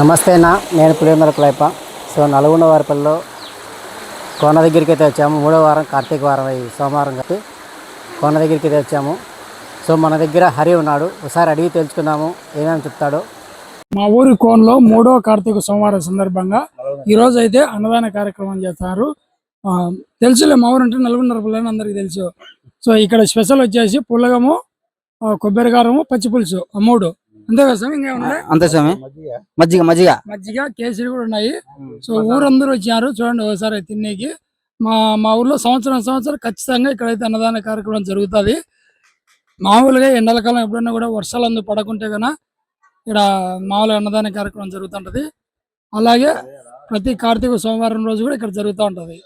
నమస్తే అన్న నేను పులివెందుల క్లైప. సో నల్గొండ వారిపల్లిలో కోన దగ్గరికి అయితే వచ్చాము. మూడో వారం కార్తీక వారం అయ్యి సోమవారం కాబట్టి కోన దగ్గరికి అయితే వచ్చాము. సో మన దగ్గర హరి ఉన్నాడు. ఒకసారి అడిగి తెలుసుకుందాము ఏమేమి చెప్తాడో. మా ఊరి కోన్లో మూడో కార్తీక సోమవారం సందర్భంగా ఈరోజు అయితే అన్నదాన కార్యక్రమం చేస్తారు. తెలుసులే మా ఊరు అంటే నల్గొండ పిల్లని అందరికి తెలుసు. సో ఇక్కడ స్పెషల్ వచ్చేసి పుల్లగము కొబ్బరికారము పచ్చిపులుసు పచ్చి పులుసు మూడు. అంతే కదా స్వామి? ఇంకా ఉన్నాయి అంతే స్వామి. మజ్జిగ. మజ్జిగ మజ్జిగ. కేసరి కూడా ఉన్నాయి. సో ఊరందరూ వచ్చారు చూడండి ఒకసారి తినేకి. మా మా ఊర్లో సంవత్సరం సంవత్సరం ఖచ్చితంగా ఇక్కడైతే అన్నదాన కార్యక్రమం జరుగుతుంది. మామూలుగా ఎండల కాలం ఎప్పుడైనా కూడా వర్షాలు అందు పడకుంటే కనుక ఇక్కడ మామూలుగా అన్నదాన కార్యక్రమం జరుగుతుంటది. అలాగే ప్రతి కార్తీక సోమవారం రోజు కూడా ఇక్కడ జరుగుతూ ఉంటది.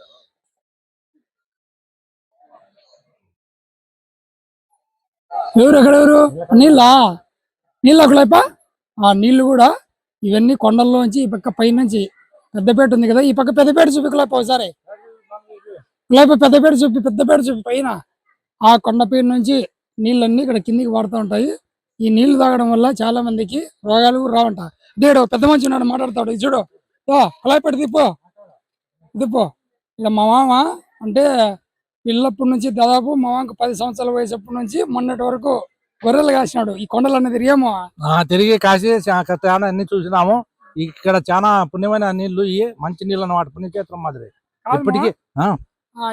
ఎవరు ఎక్కడ ఎవరు? నీళ్ళా నీళ్ళు ఒకలేప ఆ నీళ్ళు కూడా ఇవన్నీ కొండల్లోంచి ఈ పక్క పైనుంచి పెద్దపేట ఉంది కదా ఈ పక్క పెద్దపేట చూపికలేప ఒకసారి. లేప పెద్దపేట చూపి పెద్దపేట చూపి పైన ఆ కొండపేట నుంచి నీళ్ళన్నీ ఇక్కడ కిందికి పడుతూ ఉంటాయి. ఈ నీళ్ళు తాగడం వల్ల చాలా మందికి రోగాలు కూడా రావంట. దేడు పెద్ద మంచి ఉన్నాడు మాట్లాడతాడు. ఇది చూడు. ఓ కలాయిపేట దిప్పో దిప్పో ఇక మా మామ అంటే పిల్లప్పటి నుంచి దాదాపు మా మామకు పది సంవత్సరాల వయసు నుంచి మొన్నటి వరకు గొర్రెలు కాసినాడు. ఈ కొండలు అనేది తిరిగాము? ఆ తిరిగి చా- చాలా అన్ని చూసినాము. ఇక్కడ చాలా పుణ్యమైన నీళ్ళు ఇవి మంచి నీళ్ళు అన్నమాట పుణ్యక్షేత్రం మాదిరి. ఇప్పటికీ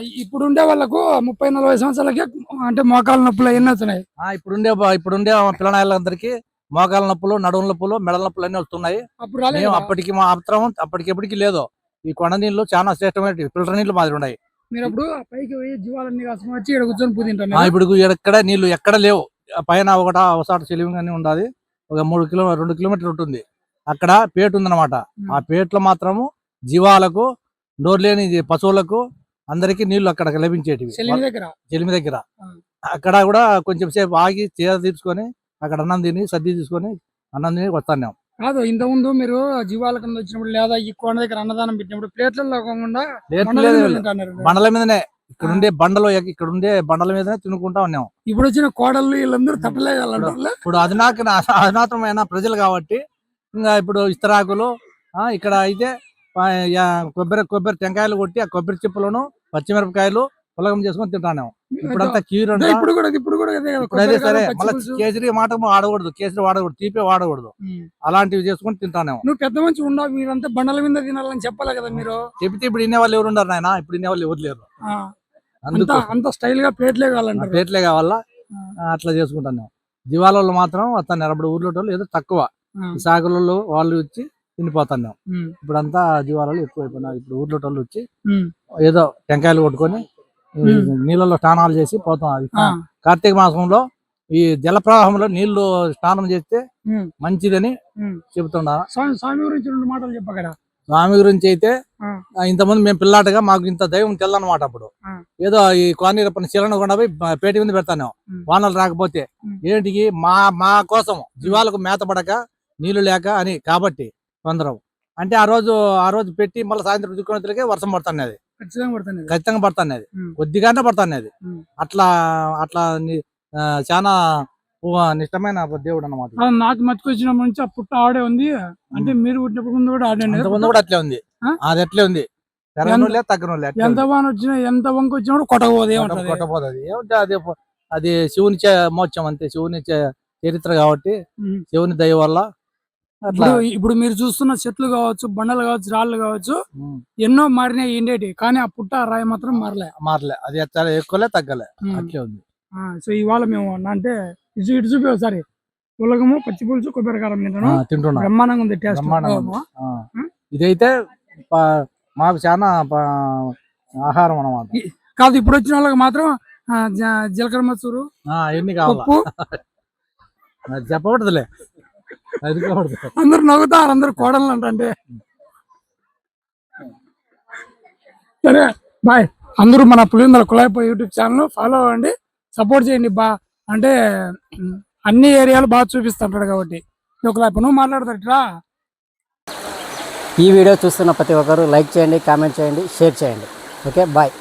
ఇప్పుడు ఉండే వాళ్ళకు ముప్పై నలభై సంవత్సరాలకే అంటే మోకాలు నొప్పులు ఎన్ని వస్తున్నాయి. ఆ, ఇప్పుడుండే బ- ఇప్పుడుండే పిల్లనాయలందరికీ మోకాల నొప్పులు నడుము నొప్పులు మెడల నొప్పులు అన్ని వస్తున్నాయి. మేము? అప్పటికి మా అప్తరం అప్పటికి ఎప్పటికి లేదు. ఈ కొండ నీళ్ళు చాలా శ్రేష్టమైన ఫిల్టర్ నీళ్ళు మాదిరి ఉన్నాయి. మీరు అప్పుడు ఆ పైకి పోయి జీవాలన్నీ కాసుకొని వచ్చి ఇక్కడ కూర్చొని ఇప్పుడు ఎక్కడ నీళ్ళు ఎక్కడ లేవు. పైన ఒకట ఒకసాట చెలివిగానే ఉండాలి ఒక మూడు కిలో రెండు కిలోమీటర్లు ఉంటుంది. అక్కడ పేట ఉందన్నమాట. ఆ పేటలో మాత్రము జీవాలకు నోరు లేని జీ- పశువులకు అందరికీ నీళ్ళు అక్కడ లభించేటివి. చెలిమి దగ్గర. అక్కడ కూడా కొంచెం సేపు ఆగి చీర తీసుకొని అక్కడ అన్నం తిని సర్ది తీసుకొని అన్నం తిని వస్తాను కాదు ఇంత ముందు మీరు జీవాల కింద వచ్చినప్పుడు లేదా ఈ కొండ దగ్గర అన్నదానం పెట్టినప్పుడు ప్లేట్లలో కాకుండా. బండల మీదనే. ఇక్కడ ఆ. ఉండే బండలు ఎక్కి- ఇక్కడ ఉండే బండల మీదనే తినుకుంటా ఉన్నాం ఇప్పుడు వచ్చిన కోడళ్ళు వీళ్ళందరూ తప్పలేగలంటారు ఇప్పుడు అధునాక అధునాతనమైన ప్రజలు కాబట్టి ఇంకా ఇప్పుడు ఇస్తరాకులు ఆ, ఇక్కడ అయితే కొబ్బరి కొబ్బరి టెంకాయలు కొట్టి ఆ కొబ్బరి చిప్పలను పచ్చిమిరపకాయలు పులగం చేసుకొని తింటాను ఇప్పుడంతా కీరు. ఇప్పుడు కూడా ఇప్పుడు కూడా అదే సరే మళ్ళీ. కేసరి మాట వాడకూడదు కేసరి వాడకూడదు తీపే వాడకూడదు. అలాంటివి చేసుకొని తింటాను నువ్వు పెద్ద మంచి ఉండవు మీరంతా బండల మీద తినాలని చెప్పాలి కదా మీరు. చెబితే ఇప్పుడు ఇన్నే వాళ్ళు ఎవరు ఉన్నారు నాయన ఇప్పుడు ఇన్నే వాళ్ళు ఎవరు లేరు. అంత అందుకు అంత స్టైల్గా ప్లేట్లే కావాలంటారు. ప్లేట్లే కావాలా? అట్లా చేసుకుంటాను దివాళలు మాత్రం వస్తాను అప్పుడు ఊర్లో వాళ్ళు ఏదో తక్కువ. సాగులలో వాళ్ళు వచ్చి తినిపోతాను ఉమ్, ఇప్పుడు అంతా జీవాలలో ఎక్కువైపోయినారు ఇప్పుడు ఊర్లో వాళ్ళు వచ్చి ఏదో టెంకాయలు కొట్టుకొని. నీళ్ళలో స్నానాలు చేసి పోతాం అది కార్తీక మాసంలో ఈ జల ప్రవాహంలో నీళ్ళు స్నానం చేస్తే మంచిదని ఉమ్. చెబుతున్నా స్వామి గురించి రెండు మాటలు చెప్పగడ స్వామి గురించి అయితే ఇంతమంది మేము పిల్లాటగా మాకు ఇంత దైవం తెల్లనమాట అప్పుడు. ఏదో ఈ కోనీరప్పని శిలను కొండ పోయి పేట మీద పెడతాను. వానలు రాకపోతే. ఏంటికి మా మా కోసం జీవాలకు మేత పడక నీళ్ళు లేక అని కాబట్టి కొందరం. అంటే ఆ రోజు ఆ రోజు పెట్టి మళ్ళీ సాయంత్రం దిక్కున్నట్లకే వర్షం పడుతున్నది. ఖచ్చితంగా పడుతున్నది. కొద్దిగానే పడుతున్నది. అట్లా అట్లా చాలా నిష్టమైన దేవుడు అన్నమాట ఆ, నాకు మతికొచ్చినప్పటి నుంచి ఆ పుట్ట ఆడే ఉంది. అంటే మీరు పుట్టినప్పుడు ముందు కూడా ఆడే అంతకుముందు కూడా అట్లే ఉంది? అది అట్లే ఉంది. ఎంత. వాన వచ్చినా ఎంత వంక వచ్చినా కూడా కొట్టకపోతే కొట్ట- ఏమంటది కొట్టపోదు ఏమంటే అది అది శివుని మోక్షం అంతే. శివుని చరిత్ర కాబట్టి. శివుని దయ వల్ల ఇప్పుడు ఇప్పుడు మీరు చూస్తున్న చెట్లు కావచ్చు బండలు కావచ్చు రాళ్ళు కావచ్చు ఎన్నో మారినాయి ఇండేటి కానీ ఆ పుట్ట రాయి మాత్రం మారలే. మారలే. అది చాలా ఎక్కువలే తగ్గలే. అట్లే ఉంది. సో ఇవాళ మేము అంటే ఇటు ఇటు చూపి ఒకసారి. పులగము పచ్చి పులుసు కొబ్బరి కారం ఆ, తింటాను తింటున్నా. బ్రహ్మాండంగా ఉంది టేస్ట్. ఇదైతే మాకు చాలా ఆహారం అన్నమాట. కాదు ఇప్పుడు వచ్చిన వాళ్ళకి మాత్రం జీలకర్ర మసూరు ఎన్ని కావాలా? పప్పు. అందరు నవ్వుతారు అందరు కోడలు అంటే సరే బాయ్. అందరూ మన పులిందల కులాయిపో యూట్యూబ్ ఛానల్ ఫాలో అవ్వండి. సపోర్ట్ చేయండి బా. అంటే అన్ని ఏరియాలు బాగా చూపిస్తుంటాడు కాబట్టి. కులాయిపో నువ్వు మాట్లాడతాడురా ఈ వీడియో చూస్తున్న ప్రతి ఒక్కరు లైక్ చేయండి కామెంట్ చేయండి షేర్ చేయండి. Okay bye.